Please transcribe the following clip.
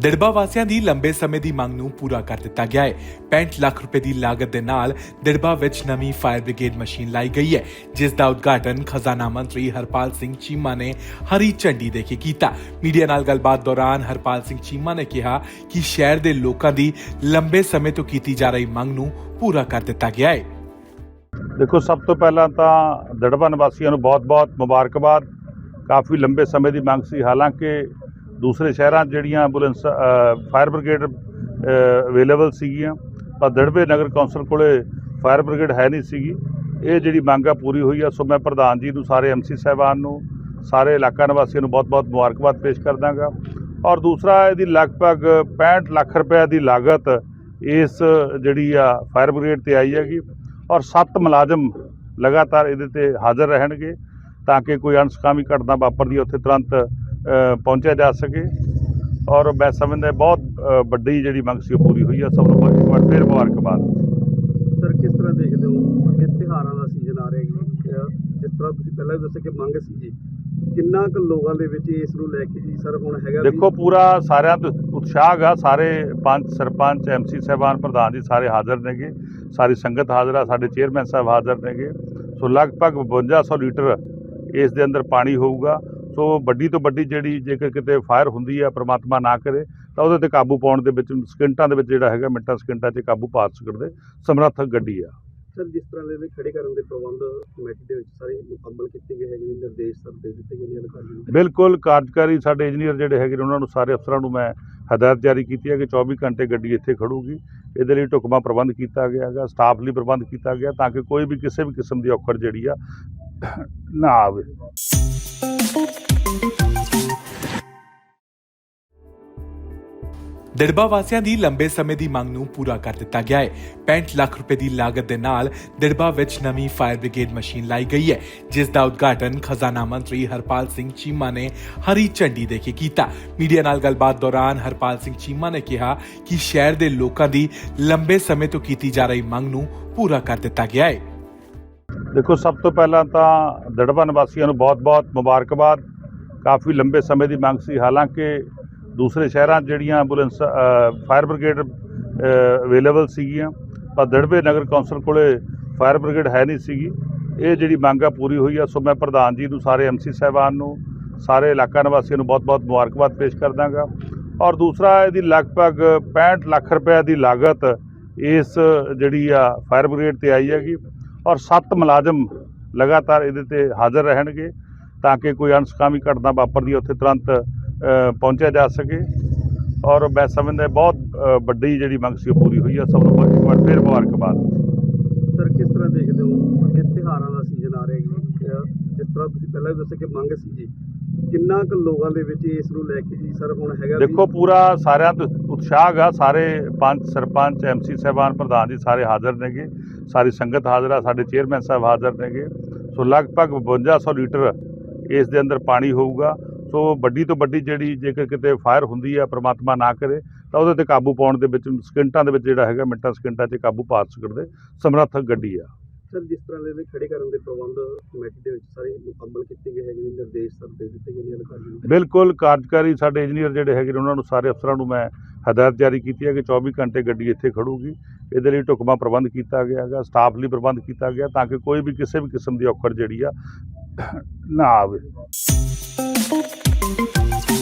ਦਿੜਬਾ ਵਾਸੀਆਂ ਦੀ ਲੰਬੇ ਸਮੇਂ ਦੀ ਮੰਗ ਨੂੰ ਪੂਰਾ ਕਰ ਦਿੱਤਾ ਗਿਆ ਹੈ। 65 ਲੱਖ ਰੁਪਏ ਦੀ ਲਾਗਤ ਦੇ ਨਾਲ ਦਿੜਬਾ ਵਿੱਚ ਨਵੀਂ ਫਾਇਰ ਬ੍ਰਿਗੇਡ ਮਸ਼ੀਨ ਲਾਈ ਗਈ ਹੈ, ਜਿਸ ਦਾ ਉਦਘਾਟਨ ਖਜ਼ਾਨਾ ਮੰਤਰੀ ਹਰਪਾਲ ਸਿੰਘ ਚੀਮਾ ਨੇ ਹਰੀ ਝੰਡੀ ਦੇ ਕੇ ਕੀਤਾ। ਮੀਡੀਆ ਨਾਲ ਗੱਲਬਾਤ ਦੌਰਾਨ ਹਰਪਾਲ ਸਿੰਘ ਚੀਮਾ ਨੇ ਕਿਹਾ ਕਿ ਸ਼ਹਿਰ ਦੇ ਲੋਕਾਂ ਦੀ ਲੰਬੇ ਸਮੇਂ ਤੋਂ ਕੀਤੀ ਜਾ ਰਹੀ ਮੰਗ ਨੂੰ ਪੂਰਾ ਕਰ ਦਿੱਤਾ ਗਿਆ ਹੈ। ਦੇਖੋ, ਸਭ ਤੋਂ ਪਹਿਲਾਂ ਤਾਂ ਦੜਬਾ ਨਿਵਾਸੀਆਂ ਨੂੰ ਬਹੁਤ-ਬਹੁਤ ਮੁਬਾਰਕਬਾਦ। ਕਾਫੀ ਲੰਬੇ ਸਮੇਂ ਦੀ ਮੰਗ ਸੀ। ਹਾਲਾਂਕਿ ਦੂਸਰੇ ਸ਼ਹਿਰਾਂ 'ਚ ਜਿਹੜੀਆਂ ਐਂਬੂਲੈਂਸ ਫਾਇਰ ਬ੍ਰਿਗੇਡ ਅਵੇਲੇਬਲ ਸੀਗੀਆਂ, ਪਰ ਦੜਵੇ ਨਗਰ ਕੌਂਸਲ ਕੋਲੇ ਫਾਇਰ ਬ੍ਰਿਗੇਡ ਹੈ ਨਹੀਂ ਸੀਗੀ। ਇਹ ਜਿਹੜੀ ਮੰਗ ਆ ਪੂਰੀ ਹੋਈ ਆ, ਸੋ ਮੈਂ ਪ੍ਰਧਾਨ ਜੀ ਨੂੰ, ਸਾਰੇ ਐਮਸੀ ਸਾਹਿਬਾਨ ਨੂੰ, ਸਾਰੇ ਇਲਾਕਾ ਨਿਵਾਸੀਆਂ ਨੂੰ ਬਹੁਤ-ਬਹੁਤ ਮੁਬਾਰਕਬਾਦ ਪੇਸ਼ ਕਰਦਾਗਾ। ਔਰ ਦੂਸਰਾ, ਇਹਦੀ ਲਗਭਗ 65 ਲੱਖ ਰੁਪਏ ਦੀ ਲਾਗਤ ਇਸ ਜਿਹੜੀ ਆ ਫਾਇਰ ਬ੍ਰਿਗੇਡ ਤੇ ਆਈ ਹੈਗੀ। ਔਰ ਸੱਤ ਮੁਲਾਜ਼ਮ ਲਗਾਤਾਰ ਇਹਦੇ ਤੇ ਹਾਜ਼ਰ ਰਹਿਣਗੇ, ਤਾਂ ਕਿ ਕੋਈ ਅਣਸਕਾਮੀ ਘਟਨਾ ਵਾਪਰਦੀ ਹੈ ਉੱਥੇ ਤੁਰੰਤ ਪਹੁੰਚਿਆ ਜਾ ਸਕੇ। ਔਰ ਮੈਂ ਸਮਝਦਾ ਬਹੁਤ ਵੱਡੀ ਜਿਹੜੀ ਮੰਗ ਸੀ ਉਹ ਪੂਰੀ ਹੋਈ ਹੈ ਸਭ ਨੂੰ ਬਹੁਤ ਵਾਰ ਫੇਰ ਮੁਬਾਰਕਬਾਦ। ਸਰ ਕਿਸ ਤਰ੍ਹਾਂ ਦੇਖਦੇ ਹੋ? ਅੱਗੇ ਤਿਉਹਾਰਾਂ ਦਾ ਸੀਜ਼ਨ ਆ ਰਿਹਾ ਅਹ ਜਿਸ ਤਰ੍ਹਾਂ ਤੁਸੀਂ ਪਹਿਲਾਂ ਵੀ ਦੱਸਿਆ ਕਿ ਮੰਗ ਸੀ ਜੀ। ਕਿੰਨਾ ਕੁ ਲੋਕਾਂ ਦੇ ਵਿੱਚ ਇਸ ਨੂੰ ਲੈ ਕੇ ਜੀ ਸਰ ਹੁਣ ਹੈਗਾ ਦੇਖੋ ਪੂਰਾ ਸਾਰਿਆਂ ਤੋਂ ਉਤਸ਼ਾਹ ਗਾ ਸਾਰੇ ਪੰਚ ਸਰਪੰਚ ਐਮਸੀ ਸਾਹਿਬਾਨ ਪ੍ਰਧਾਨ ਜੀ ਸਾਰੇ ਹਾਜ਼ਰ ਨੇਗੇ। ਸਾਰੀ ਸੰਗਤ ਹਾਜ਼ਰ ਆ। ਸਾਡੇ ਚੇਅਰਮੈਨ ਸਾਹਿਬ ਹਾਜ਼ਰ ਨੇਗੇ। ਸੋ ਲਗਭਗ 5200 ਲੀਟਰ ਇਸ ਦੇ ਅੰਦਰ ਪਾਣੀ ਹੋਊਗਾ। ਸੋ ਵੱਡੀ ਤੋਂ ਵੱਡੀ ਜਿਹੜੀ ਜੇਕਰ ਕਿਤੇ ਫਾਇਰ ਹੁੰਦੀ ਆ ਪ੍ਰਮਾਤਮਾ ਨਾ ਕਰੇ ਤਾਂ ਉਹਦੇ ਤੇ ਕਾਬੂ ਪਾਉਣ ਦੇ ਵਿੱਚ ਸਕਿੰਟਾਂ ਦੇ ਵਿੱਚ ਜਿਹੜਾ ਹੈਗਾ ਮਿੰਟਾਂ ਸਕਿੰਟਾਂ 'ਚ ਕਾਬੂ ਪਾ ਸਕਦੇ। ਸਮਰੱਥ ਗੱਡੀ ਆ। ਸਰ ਜਿਸ ਤਰ੍ਹਾਂ ਦੇ ਖੜੇ ਕਰਨ ਦੇ ਪ੍ਰਬੰਧ ਕਮੇਟੀ ਦੇ ਵਿੱਚ ਸਾਰੇ ਮੁਕੰਮਲ ਕੀਤੇ ਗਏ ਹੈਗੇ ਨਿਰਦੇਸ਼ ਸਰ ਦੇ ਦਿੱਤੇ ਗਏ ਨੇ ਅਧਿਕਾਰੀਆਂ ਬਿਲਕੁਲ ਕਾਰਜਕਾਰੀ ਸਾਡੇ ਇੰਜੀਨੀਅਰ ਜਿਹੜੇ ਹੈਗੇ ਨੇ ਉਹਨਾਂ ਨੂੰ ਸਾਰੇ ਅਫਸਰਾਂ ਨੂੰ ਮੈਂ ਹਦਾਇਤ ਜਾਰੀ ਕੀਤੀ ਹੈ ਕਿ 24 ਘੰਟੇ ਗੱਡੀ ਇੱਥੇ ਖੜੂਗੀ। ਇਹਦੇ ਲਈ ਢੁਕਵਾਂ ਪ੍ਰਬੰਧ ਕੀਤਾ ਗਿਆ ਹੈਗਾ ਸਟਾਫ ਲਈ ਪ੍ਰਬੰਧ ਕੀਤਾ ਗਿਆ ਤਾਂ ਕਿ ਕੋਈ ਵੀ ਕਿਸੇ ਵੀ ਕਿਸਮ ਦੀ ਔਕੜ ਜਿਹੜੀ ਆ ਨਾ ਆਵੇ। ਦਿੜਬਾ ਵਾਸੀਆਂ ਦੀ ਲੰਬੇ ਸਮੇਂ ਦੀ ਮੰਗ ਨੂੰ ਪੂਰਾ ਕਰ ਦਿੱਤਾ ਗਿਆ ਹੈ। 65 ਲੱਖ ਰੁਪਏ ਦੀ ਲਾਗਤ ਦੇ ਨਾਲ ਦਿੜਬਾ ਵਿੱਚ ਨਵੀਂ ਫਾਇਰ ਬ੍ਰਿਗੇਡ ਮਸ਼ੀਨ ਲਾਈ ਗਈ ਹੈ, ਜਿਸ ਦਾ ਉਦਘਾਟਨ ਖਜ਼ਾਨਾ ਮੰਤਰੀ ਹਰਪਾਲ ਸਿੰਘ ਚੀਮਾ ਨੇ ਹਰੀ ਝੰਡੀ ਦੇ ਕੇ ਕੀਤਾ। ਮੀਡੀਆ ਨਾਲ ਗੱਲਬਾਤ ਦੌਰਾਨ ਹਰਪਾਲ ਸਿੰਘ ਚੀਮਾ ਨੇ ਕਿਹਾ ਕਿ ਸ਼ਹਿਰ ਦੇ ਲੋਕਾਂ ਦੀ ਲੰਬੇ ਸਮੇਂ ਤੋਂ ਕੀਤੀ ਜਾ ਰਹੀ ਮੰਗ ਨੂੰ ਪੂਰਾ ਕਰ ਦਿੱਤਾ ਗਿਆ ਹੈ। ਦੇਖੋ, ਸਭ ਤੋਂ ਪਹਿਲਾਂ ਤਾਂ ਦੜਬਾ ਨਿਵਾਸੀਆਂ ਨੂੰ ਬਹੁਤ-ਬਹੁਤ ਮੁਬਾਰਕਬਾਦ। ਕਾਫੀ ਲੰਬੇ ਸਮੇਂ ਦੀ ਮੰਗ ਸੀ। ਹਾਲਾਂਕਿ ਦੂਸਰੇ ਸ਼ਹਿਰਾਂ 'ਚ ਜਿਹੜੀਆਂ ਐਂਬੂਲੈਂਸ ਫਾਇਰ ਬ੍ਰਿਗੇਡ ਅਵੇਲੇਬਲ ਸੀਗੀਆਂ, ਪਰ ਦੜਬੇ ਨਗਰ ਕੌਂਸਲ ਕੋਲੇ ਫਾਇਰ ਬ੍ਰਿਗੇਡ ਹੈ ਨਹੀਂ ਸੀਗੀ। ਇਹ ਜਿਹੜੀ ਮੰਗ ਆ ਪੂਰੀ ਹੋਈ ਆ, ਸੋ ਮੈਂ ਪ੍ਰਧਾਨ ਜੀ ਨੂੰ, ਸਾਰੇ ਐਮਸੀ ਸਾਹਿਬਾਨ ਨੂੰ, ਸਾਰੇ ਇਲਾਕਾ ਨਿਵਾਸੀਆਂ ਨੂੰ ਬਹੁਤ-ਬਹੁਤ ਮੁਬਾਰਕਬਾਦ ਪੇਸ਼ ਕਰਦਾਗਾ ਔਰ ਦੂਸਰਾ, ਇਹਦੀ ਲਗਭਗ 65 ਲੱਖ ਰੁਪਏ ਦੀ ਲਾਗਤ ਇਸ ਜਿਹੜੀ ਆ ਫਾਇਰ ਬ੍ਰਿਗੇਡ ਤੇ ਆਈ ਹੈਗੀ। ਔਰ ਸੱਤ ਮੁਲਾਜ਼ਮ ਲਗਾਤਾਰ ਇਹਦੇ ਤੇ ਹਾਜ਼ਰ ਰਹਿਣਗੇ, ਤਾਂ ਕਿ ਕੋਈ ਅਣਸਕਾਮੀ ਘਟਨਾ ਵਾਪਰਦੀ ਹੈ ਉੱਥੇ ਤੁਰੰਤ ਪਹੁੰਚਿਆ ਜਾ ਸਕੇ। ਔਰ ਮੈਂ ਸਮਝਦਾ ਬਹੁਤ ਵੱਡੀ ਜਿਹੜੀ ਮੰਗ ਸੀ ਉਹ ਪੂਰੀ ਹੋਈ ਹੈ ਸਭ ਨੂੰ ਬਹੁਤ ਇੱਕ ਵਾਰ ਫੇਰ ਮੁਬਾਰਕਬਾਦ। ਸਰ ਕਿਸ ਤਰ੍ਹਾਂ ਦੇਖਦੇ ਹੋ? ਅੱਗੇ ਤਿਉਹਾਰਾਂ ਦਾ ਸੀਜ਼ਨ ਆ ਰਿਹਾ ਜਿਸ ਤਰ੍ਹਾਂ ਤੁਸੀਂ ਪਹਿਲਾਂ ਵੀ ਦੱਸਿਆ ਕਿ ਮੰਗ ਸੀ ਜੀ। ਕਿੰਨਾ ਕੁ ਲੋਕਾਂ ਦੇ ਵਿੱਚ ਇਸ ਨੂੰ ਲੈ ਕੇ ਜੀ? ਸਰ ਹੁਣ ਹੈਗਾ ਦੇਖੋ ਪੂਰਾ ਸਾਰਿਆਂ ਤੋਂ ਉਤਸ਼ਾਹ ਗਾ ਸਾਰੇ ਪੰਚ ਸਰਪੰਚ ਐਮਸੀ ਸਾਹਿਬਾਨ ਪ੍ਰਧਾਨ ਜੀ ਸਾਰੇ ਹਾਜ਼ਰ ਨੇਗੇ। ਸਾਰੀ ਸੰਗਤ ਹਾਜ਼ਰ ਆ। ਸਾਡੇ ਚੇਅਰਮੈਨ ਸਾਹਿਬ ਹਾਜ਼ਰ ਨੇਗੇ। ਸੋ ਲਗਭਗ 5200 ਲੀਟਰ ਇਸ ਦੇ ਅੰਦਰ ਪਾਣੀ ਹੋਊਗਾ। ਸੋ ਵੱਡੀ ਤੋਂ ਵੱਡੀ ਜਿਹੜੀ ਜੇਕਰ ਕਿਤੇ ਫਾਇਰ ਹੁੰਦੀ ਆ ਪ੍ਰਮਾਤਮਾ ਨਾ ਕਰੇ ਤਾਂ ਉਹਦੇ ਤੇ ਕਾਬੂ ਪਾਉਣ ਦੇ ਵਿੱਚ ਸਕਿੰਟਾਂ ਦੇ ਵਿੱਚ ਜਿਹੜਾ ਹੈਗਾ ਮਿੰਟਾਂ ਸਕਿੰਟਾਂ 'ਚ ਕਾਬੂ ਪਾ ਸਕਦੇ ਸਮਰੱਥ ਗੱਡੀ ਆ। ਸਰ ਜਿਸ ਤਰ੍ਹਾਂ ਦੇ ਖੜੇ ਕਰਨ ਦੇ ਪ੍ਰਬੰਧ ਕਮੇਟੀ ਦੇ ਵਿੱਚ ਸਾਰੇ ਮੁਕੰਮਲ ਕੀਤੇ ਗਏ ਹੈਗੇ ਨੇ ਨਿਰਦੇਸ਼ ਸਰ ਦੇ ਦਿੱਤੇ ਗਏ ਨੇ ਅਧਿਕਾਰੀਆਂ ਨੂੰ? ਬਿਲਕੁਲ ਕਾਰਜਕਾਰੀ ਸਾਡੇ ਇੰਜੀਨੀਅਰ ਜਿਹੜੇ ਹੈਗੇ ਨੇ ਉਹਨਾਂ ਨੂੰ ਸਾਰੇ ਅਫਸਰਾਂ ਨੂੰ ਮੈਂ ਹਦਾਇਤ ਜਾਰੀ ਕੀਤੀ ਹੈ ਕਿ 24 ਘੰਟੇ ਗੱਡੀ ਇੱਥੇ ਖੜੂਗੀ। ਇਹਦੇ ਲਈ ਢੁਕਵਾਂ ਪ੍ਰਬੰਧ ਕੀਤਾ ਗਿਆ ਹੈਗਾ ਸਟਾਫ ਲਈ ਪ੍ਰਬੰਧ ਕੀਤਾ ਗਿਆ ਤਾਂ ਕਿ ਕੋਈ ਵੀ ਕਿਸੇ ਵੀ ਕਿਸਮ ਦੀ ਔਕੜ ਜਿਹੜੀ ਆ ਨਾ ਆਵੇ। Thank you.